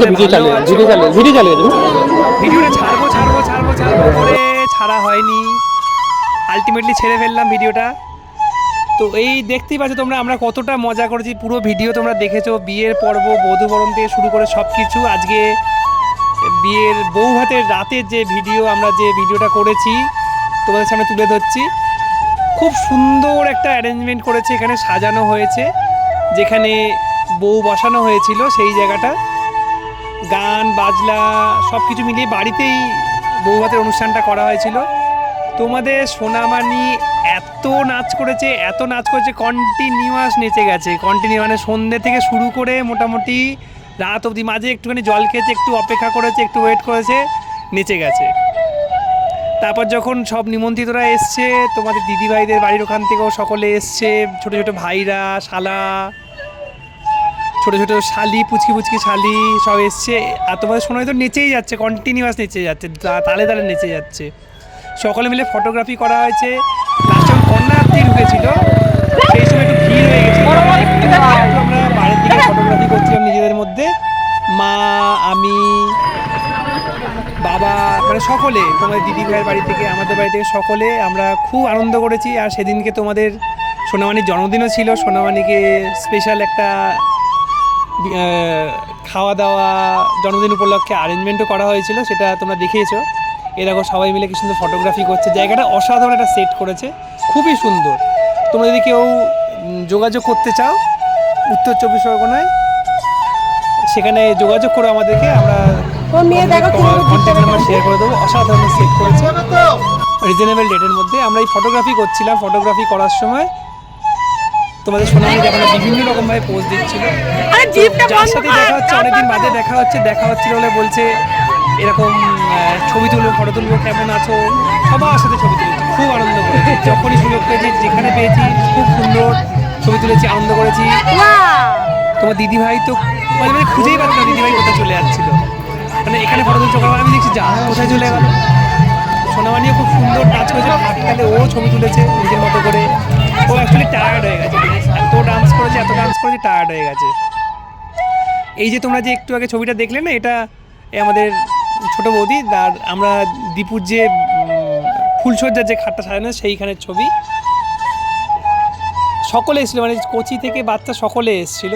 তো ভিডিও চালিয়ে ভিডিও চালিয়ে ভিডিও চালিয়ে তুমি ভিডিওটা ছাড়বো ছাড়বো ছাড়বো ছাড়বো করে ছাড়া হয়নি। আলটিমেটলি ছেড়ে ফেললাম ভিডিওটা। তো এই দেখতেই পাচ্ছ তোমরা আমরা কতটা মজা করেছি। পুরো ভিডিও তোমরা দেখেছ বিয়ের পর্ব বধূ বরণ থেকে শুরু করে সব কিছু আজকে বিয়ের বউ হাতের রাতের যে ভিডিও আমরা যে ভিডিওটা করেছি তোমাদের সামনে তুলে ধরছি। খুব সুন্দর একটা অ্যারেঞ্জমেন্ট করেছে এখানে সাজানো হয়েছে যেখানে বউ বসানো হয়েছিল সেই জায়গাটা। গান বাজলা সব কিছু মিলিয়ে বাড়িতেই বউ ভাতের অনুষ্ঠানটা করা হয়েছিল। তোমাদের সোনামানি এত নাচ করেছে, এত নাচ করেছে কন্টিনিউয়াস নেচে গেছে। কন্টিনিউ মানে সন্ধ্যে থেকে শুরু করে মোটামুটি রাত অবধি, মাঝে একটুখানি জল খেয়েছে, একটু অপেক্ষা করেছে, একটু ওয়েট করেছে, নেচে গেছে। তারপর যখন সব নিমন্ত্রিতরা এসছে, তোমাদের দিদিভাইদের বাড়ির ওখান থেকেও সকলে এসছে, ছোটো ছোটো ভাইরা, শালা ছোট ছোট শালি পুচকি পুচকি শালি সব এসছে। আর তোমাদের শোনা তো নেচেই যাচ্ছে কন্টিনিউয়াস নেচে যাচ্ছে তালে তালে নেচে যাচ্ছে। সকলে মিলে ফটোগ্রাফি করা হয়েছে। লাস্টে কন্যাত্রী ঢুকেছিল সেই সময় একটু ভিড় হয়ে গেছিল। একটু আমরা বাইরের দিকে ফটোগ্রাফি করছিলাম নিজেদের মধ্যে। মা আমি বাবা মানে সকলে তোমাদের দিদি ভাইয়ের বাড়ি থেকে আমাদের বাড়ি থেকে সকলে আমরা খুব আনন্দ করেছি। আর সেদিনকে তোমাদের সোনামানির জন্মদিনও ছিল। সোনামানিকে স্পেশাল একটা খাওয়া দাওয়া জন্মদিন উপলক্ষে অ্যারেঞ্জমেন্টও করা হয়েছিল সেটা তোমরা দেখিয়েছো। এরকম সবাই মিলে কি সুন্দর ফটোগ্রাফি করছে। জায়গাটা অসাধারণ একটা সেট করেছে খুবই সুন্দর। তোমরা যদি কেউ যোগাযোগ করতে চাও উত্তর চব্বিশ পরগনায় সেখানে যোগাযোগ করো আমাদেরকে আমরা কন্ট্যাক্ট নাম্বার শেয়ার করে দেবো। অসাধারণ সেট করেছে। রিজনেবল রেটের মধ্যে আমরা এই ফটোগ্রাফি করছিলাম ফটোগ্রাফি করার সময়। তোমাদের সোনালি দেখানো বিভিন্ন রকম ভাবে পোজ দিচ্ছিল। আরে জিপটা যার সাথে দেখা হচ্ছে অনেকদিন বাদে দেখা হচ্ছে দেখা হচ্ছিল বলে বলছে এরকম ছবি তুলবো ফটো তুলবো কেমন আছো? সবার সাথে ছবি তুলেছি খুব আনন্দ করেছি। যখনই সুযোগ পেয়েছি যেখানে পেয়েছি খুব সুন্দর ছবি তুলেছি আনন্দ করেছি। তোমার দিদি ভাই তো মানে মানে খুঁজেই পাচ্ছ না দিদি ভাই কোথায় চলে যাচ্ছিল। মানে এখানে ফটো তুলছে ওখানে আমি দেখছি যা কোথায় চলে গেল। সোনামানিও খুব সুন্দর নাচ করেছে ফাঁককালে ও ছবি তুলেছে নিজের মতো করে। ও অ্যাকচুয়ালি টায়ার্ড হয়ে গেছে এত ডান্স করেছে, এত ডান্স করেছে টায়ার্ড হয়ে গেছে। এই যে তোমরা যে একটু আগে ছবিটা দেখলে না, এটা আমাদের ছোট বৌদি, আর আমরা দীপুর যে ফুলসজ্জার যে খাটটা সাজানো, সেইখানের ছবি। সকলে এসেছিল মানে কোচি থেকে বাচ্চা সকলে এসেছিল।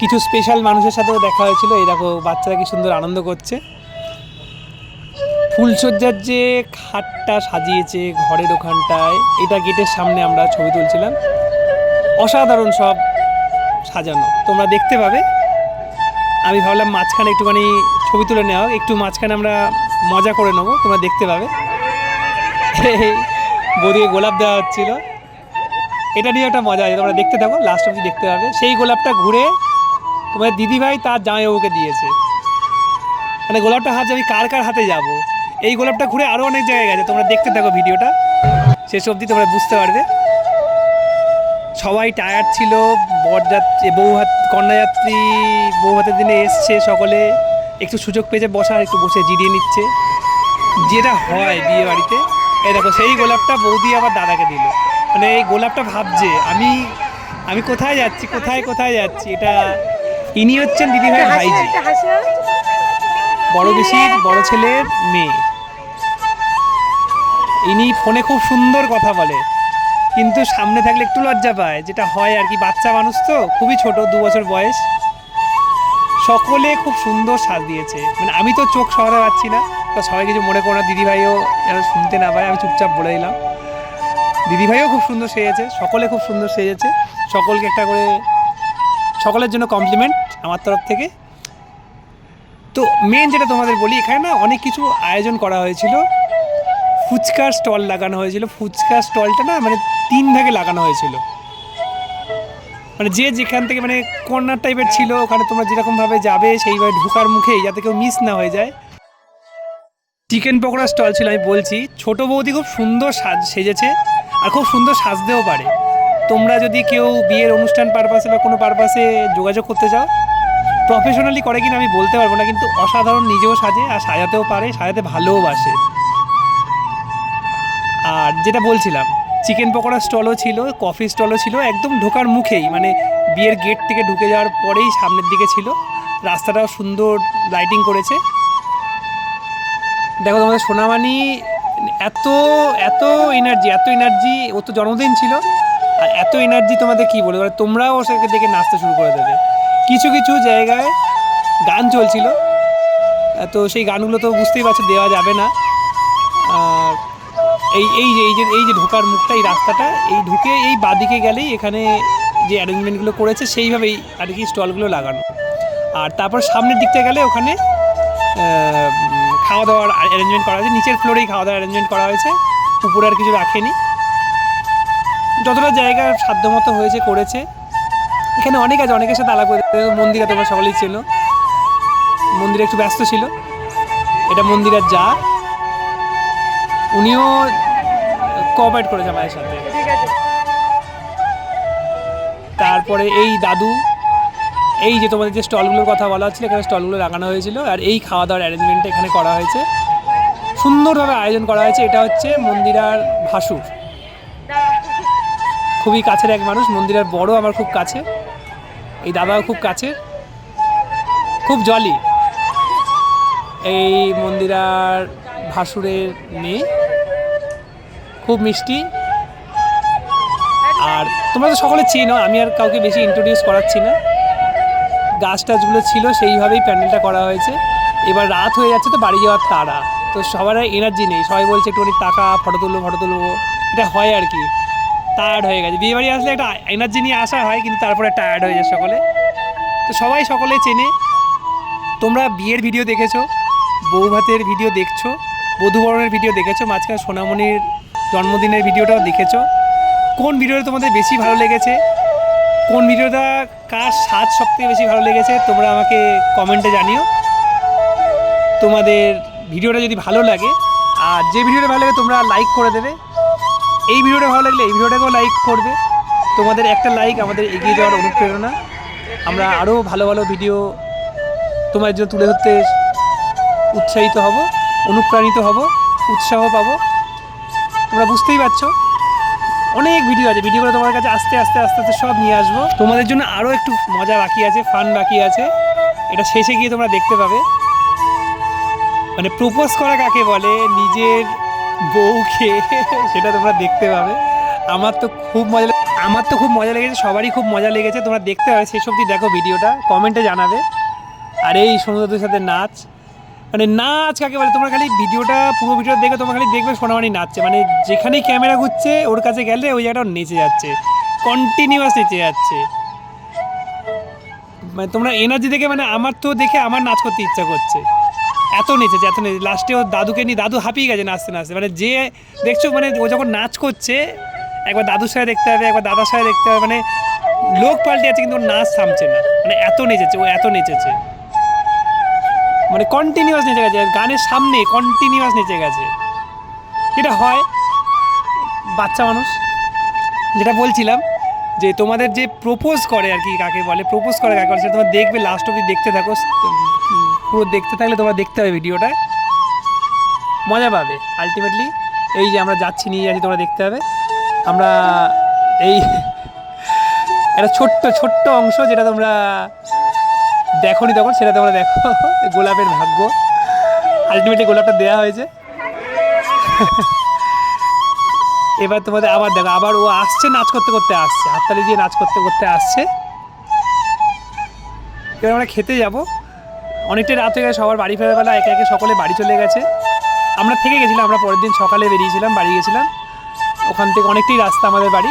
কিছু স্পেশাল মানুষের সাথেও দেখা হয়েছিল, এই দেখো, বাচ্চারা কি সুন্দর আনন্দ করছে। ফুলসজ্জার যে খাটটা সাজিয়েছে ঘরের ওখানটায়, এটা গেটের সামনে আমরা ছবি তুলছিলাম। অসাধারণ সব সাজানো। তোমরা দেখতে পাবে। আমি ভাবলাম মাঝখানে একটুখানি ছবি তুলে নেওয়া। একটু মাঝখানে আমরা মজা করে নেব। তোমরা দেখতে পাবে। বদিকে গোলাপ দেওয়া হচ্ছিল। এটা নিয়ে একটা মজা আছে। তোমরা দেখতে থাকো। লাস্ট অবধি দেখতে পাবে। সেই গোলাপটা ঘুরে তোমার দিদিভাই তার জামাইবাবুকে দিয়েছে। মানে গোলাপটা হাত আমি কার কার হাতে যাব? এই গোলাপটা ঘুরে আরও অনেক জায়গায় গেছে। তোমরা দেখতে থাকো ভিডিওটা। শেষ অবধি তোমরা বুঝতে পারবে। সবাই টায়ার ছিল বরযাত্রী বউ হাত কন্যাযাত্রী বউ হাতের দিনে এসছে সকলে। একটু সুযোগ পেয়েছে বসার একটু বসে জিরিয়ে নিচ্ছে। যেটা হয় বিয়ে বাড়িতে। এই দেখো সেই গোলাপটা বৌদি আবার দাদাকে দিল। মানে এই গোলাপটা ভাবছে আমি আমি কোথায় যাচ্ছি? কোথায় কোথায় যাচ্ছি? এটা ইনি হচ্ছেন দিদিভাই ভাইজি। বড় পিসির বড় ছেলের মেয়ে। ইনি ফোনে খুব সুন্দর কথা বলে। কিন্তু সামনে থাকলে একটু লজ্জা পায়, যেটা হয় আর কি, বাচ্চা মানুষ তো, খুবই ছোট, দু বছর বয়স। সকলে খুব সুন্দর সাজ দিয়েছে। মানে আমি তো চোখ সরাতে পারছি না, তো সবাই কিছু মনে করো না, দিদিভাইও যেন শুনতে না পায়, আমি চুপচাপ বলে দিলাম। দিদিভাইও খুব সুন্দর সেজেছে, সকলে খুব সুন্দর সেজেছে। সকলকে একটা করে, সকলের জন্য কমপ্লিমেন্ট আমার তরফ থেকে। তো মেন যেটা তোমাদের বলি, এখানে না অনেক কিছু আয়োজন করা হয়েছিল। ফুচকার স্টল লাগানো হয়েছিল। ফুচকার স্টলটা না মানে তিন ভাগে লাগানো হয়েছিল। মানে যে যেখান থেকে মানে কর্নার টাইপের ছিল, ওখানে তোমরা যেরকমভাবে যাবে, সেইভাবে ঢোকার মুখেই যাতে কেউ মিস না হয়ে যায়। চিকেন পকোড়া স্টল ছিল, আমি বলছি, ছোট বৌদি খুব সুন্দর সাজ সেজেছে আর খুব সুন্দর সাজতেও পারে। তোমরা যদি কেউ বিয়ের অনুষ্ঠান পারপাসে বা কোনো পারপাসে যোগাযোগ করতে চাও প্রফেশনালি করে কিনা আমি বলতে পারব না, কিন্তু অসাধারণ নিজেও সাজে আর সাজাতেও পারে, সাজাতে ভালোওবাসে আর যেটা বলছিলাম চিকেন পকোড়া স্টলও ছিল কফি স্টলও ছিল, একদম ঢোকার মুখেই মানে বিয়ের গেট থেকে ঢুকে যাওয়ার পরেই সামনের দিকে ছিল। রাস্তাটাও সুন্দর লাইটিং করেছে। দেখো তোমাদের সোনামানি এত এত এনার্জি এত এনার্জি ও তো জন্মদিন ছিল, আর এত এনার্জি তোমাদের কি বলব? তোমরাও সেকে দেখে নাচতে শুরু করে দেবে। কিছু কিছু জায়গায় গান চলছিল। তো সেই গানগুলো তো বুঝতেই পারছ, দেওয়া যাবে না। এই এই যে এই যে এই যে ঢোকার মুখটা, এই রাস্তাটা, এই ঢুকে এই বাদিকে গেলেই এখানে যে অ্যারেঞ্জমেন্টগুলো করেছে, সেইভাবেই আর কি স্টলগুলো লাগানো। আর তারপর সামনের দিকটা গেলে ওখানে খাওয়া দাওয়ার অ্যারেঞ্জমেন্ট করা হয়েছে। নিচের ফ্লোরেই খাওয়া দাওয়ার অ্যারেঞ্জমেন্ট করা হয়েছে। উপরে আর কিছু রাখেনি। যতটা জায়গা সাধ্যমতো হয়েছে, করেছে। এখানে অনেক আছে, অনেকের সাথে আলাপ করে মন্দিরে তোমরা সকলেই ছিল মন্দিরে একটু ব্যস্ত ছিল। এটা মন্দিরের যা। উনিও কোঅপারেট করেছে আমাদের সাথে। তারপরে এই দাদু এই যে তোমাদের যে স্টলগুলোর কথা বলা হচ্ছিল এখানে স্টলগুলো লাগানো হয়েছিল আর এই খাওয়া দাওয়ার অ্যারেঞ্জমেন্টটা এখানে করা হয়েছে। সুন্দরভাবে আয়োজন করা হয়েছে এটা হচ্ছে মন্দিরার ভাসুর। খুবই কাছের এক মানুষ মন্দিরের বড় আমার খুব কাছে এই দাদাও খুব কাছে খুব জলি এই মন্দিরার ভাসুরের মেয়ে। খুব মিষ্টি। আর তোমরা তো সকলে চেনো, আমি আর কাউকে বেশি ইন্ট্রোডিউস করাচ্ছি না। গাছ টাছগুলো ছিল, সেইভাবেই প্যান্ডেলটা করা হয়েছে। এবার রাত হয়ে যাচ্ছে, তো বাড়ি যাওয়ার তারা তো সবার এনার্জি নেই, সবাই বলছে, একটু টাকা ফটো তুলবো ফটো তুলবো। এটা হয় আর কি। টায়ার্ড হয়ে গেছে। বিয়ে বাড়ি আসলে একটা এনার্জি নিয়ে আসা হয়, কিন্তু তারপরে টায়ার্ড হয়ে যায় সকলে। তো সবাই সকলে চেনে। তোমরা বিয়ের ভিডিও দেখেছ বউ ভাতের ভিডিও দেখছ, বধুবরণের ভিডিও দেখেছ, মাঝখানে সোনামণির জন্মদিনের ভিডিওটাও দেখেছ। কোন ভিডিওটা তোমাদের বেশি ভালো লেগেছে? কোন ভিডিওটা কার স্বাদ সবথেকে বেশি ভালো লেগেছে, তোমরা আমাকে কমেন্টে জানিও। তোমাদের ভিডিওটা যদি ভালো লাগে, আর যে ভিডিওটা ভালো লাগে তোমরা লাইক করে দেবে। এই ভিডিওটা ভালো লাগলে এই ভিডিওটাকেও লাইক করবে। তোমাদের একটা লাইক আমাদের এগিয়ে যাওয়ার অনুপ্রেরণা। আমরা আরও ভালো ভালো ভিডিও তোমার জন্য তুলে ধরতে উৎসাহিত হব, অনুপ্রাণিত হব, উৎসাহ পাবো। তোমরা বুঝতেই পারছ। অনেক ভিডিও আছে ভিডিওগুলো তোমার কাছে আস্তে আস্তে আস্তে আস্তে সব নিয়ে আসব। তোমাদের জন্য আরও একটু মজা বাকি আছে ফান বাকি আছে। এটা শেষে গিয়ে তোমরা দেখতে পাবে। মানে প্রপোজ করা কাকে বলে? নিজের বউকে, সেটা তোমরা দেখতে পাবে। আমার তো খুব মজা আমার তো খুব মজা লেগেছে, সবারই খুব মজা লেগেছে। তোমরা দেখতে পাবে শেষ অবধি দেখো ভিডিওটা কমেন্টে জানাবে। আর এই সমুদ্রের সাথে নাচ মানে নাচ কাকে বলে, তোমরা খালি ভিডিওটা, পুরো ভিডিও দেখে তোমরা খালি দেখবে সোনামানি নাচছে। মানে যেখানেই ক্যামেরা ঘুরছে, ওর কাছে গেলে ওই জায়গাটা ওর নেচে যাচ্ছে। কন্টিনিউয়াস নেচে যাচ্ছে। মানে তোমরা এনার্জি দেখে মানে আমার তো দেখে আমার নাচ করতে ইচ্ছা করছে। এত নেচেছে, এত নেচে লাস্টে ও দাদুকে নিয়ে, দাদু হাঁপিয়ে গেছে নাচতে নাচতে। মানে যে দেখছ মানে ও যখন নাচ করছে, একবার দাদুর সাথে দেখতে হবে, একবার দাদার সাথে দেখতে হবে মানে লোক পাল্টে যাচ্ছে, কিন্তু ওর নাচ থামছে না। মানে এত নেচেছে, ও এত নেচেছে। মানে কন্টিনিউয়াস নেচে গেছে, গানের সামনে কন্টিনিউয়াস নেচে গেছে। যেটা হয়, বাচ্চা মানুষ, যেটা বলছিলাম, যে তোমাদের যে প্রপোজ করে আর কি কাকে বলে প্রপোজ করে কাকে বলে, সেটা তোমরা দেখবে লাস্ট অবধি দেখতে থাকো পুরো দেখতে থাকলে তোমরা দেখতে হবে ভিডিওটা মজা পাবে আলটিমেটলি এই যে আমরা যাচ্ছি, নিয়ে যাচ্ছি, তোমরা দেখতে হবে আমরা এই একটা ছোট্ট ছোট্ট অংশ যেটা তোমরা দেখোনি তখন, সেটা তোমরা দেখো। গোলাপের ভাগ্য। আলটিমেটলি গোলাপটা দেওয়া হয়েছে। এবার তোমাদের আবার দেখো, আবার ও আসছে, নাচ করতে করতে আসছে। হাততালি দিয়ে নাচ করতে করতে আসছে। এবার আমরা খেতে যাব। অনেকটাই রাত হয়ে গেছে, সবার বাড়ি ফেরার বেলা, একে একে সকলে বাড়ি চলে গেছে। আমরা থেকে গেছিলাম, আমরা পরের দিন সকালে বেরিয়েছিলাম, বাড়ি গেছিলাম। ওখান থেকে অনেকটাই রাস্তা আমাদের বাড়ি।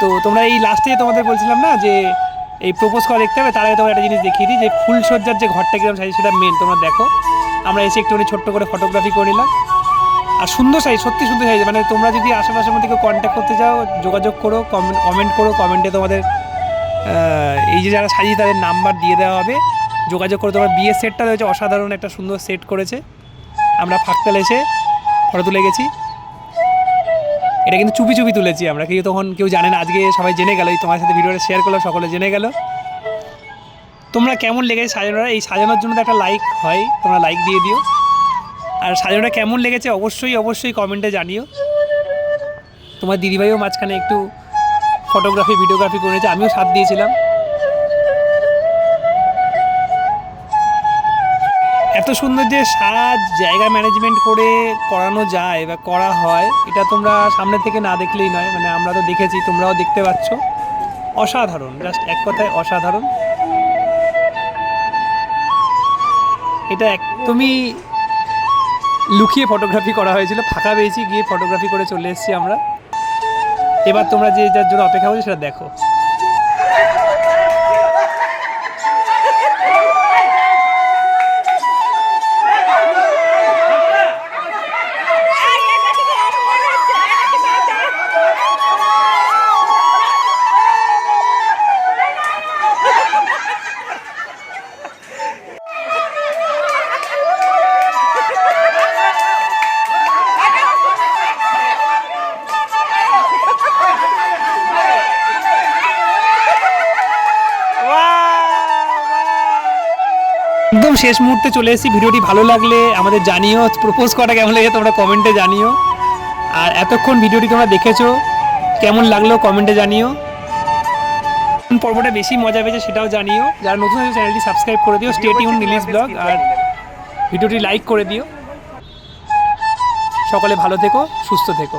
তো তোমরা এই লাস্টে তোমাদের বলছিলাম না যে এই প্রপোজ করা দেখতে হবে, তার আগে তোমার একটা জিনিস দেখিয়ে দিই, যে ফুলসজ্জার যে ঘরটা কীরকম সাইজ সেটা মেন তোমরা দেখো। আমরা এসে একটুখানি ছোট্ট করে ফটোগ্রাফি করে নিলাম। আর সুন্দর সাইজ সত্যি সুন্দর সাইজ মানে তোমরা যদি আশেপাশের মধ্যে কেউ কন্ট্যাক্ট করতে চাও, যোগাযোগ করো কমেন্ট কমেন্ট করো কমেন্টে তোমাদের এই যে যারা সাজিয়ে তাদের নাম্বার দিয়ে দেওয়া হবে। যোগাযোগ করে তোমার বিয়ের সেটটা রয়েছে, অসাধারণ একটা সুন্দর সেট করেছে। আমরা ফাঁকতাল এসে ফটো তুলে গেছি। এটা কিন্তু চুপি চুপি তুলেছি আমরা। কেউ তখন কেউ জানে না, আজকে সবাই জেনে গেলো তোমার সাথে ভিডিওটা শেয়ার করল সকলে জেনে গেল। তোমরা কেমন লেগেছে সাজানোটা? এই সাজানোর জন্য তো একটা লাইক হয়, তোমরা লাইক দিয়ে দিও। আর সাজানোটা কেমন লেগেছে অবশ্যই অবশ্যই কমেন্টে জানিও। তোমার দিদিভাইও মাঝখানে একটু ফটোগ্রাফি ভিডিওগ্রাফি করেছে, আমিও সাথ দিয়েছিলাম। এত সুন্দর যে সাজ জায়গা ম্যানেজমেন্ট করে করানো যায় বা করা হয়, এটা তোমরা সামনে থেকে না দেখলেই নয়। মানে আমরা তো দেখেছি, তোমরাও দেখতে পাচ্ছ। অসাধারণ জাস্ট এক কথায় অসাধারণ। এটা একদমই লুকিয়ে ফটোগ্রাফি করা হয়েছিল, ফাঁকা পেয়েছি, গিয়ে ফটোগ্রাফি করে চলে এসেছি আমরা। এবার তোমরা যে যার জন্য অপেক্ষা করছ, সেটা দেখো। শেষ মুহূর্তে চলে এসেছি। ভিডিওটি ভালো লাগলে আমাদের জানিও প্রপোজ করা কেমন লেগে তোমরা কমেন্টে জানিও। আর এতক্ষণ ভিডিওটি তোমরা দেখেছ, কেমন লাগল কমেন্টে জানিও। কোন পর্বটা বেশি মজা পেয়েছে সেটাও জানিও। যারা নতুন আছে চ্যানেলটি সাবস্ক্রাইব করে দিও। স্টেট ইউন নিলিশ ব্লগ আর ভিডিওটি লাইক করে দিও। সকলে ভালো থেকো, সুস্থ থেকো।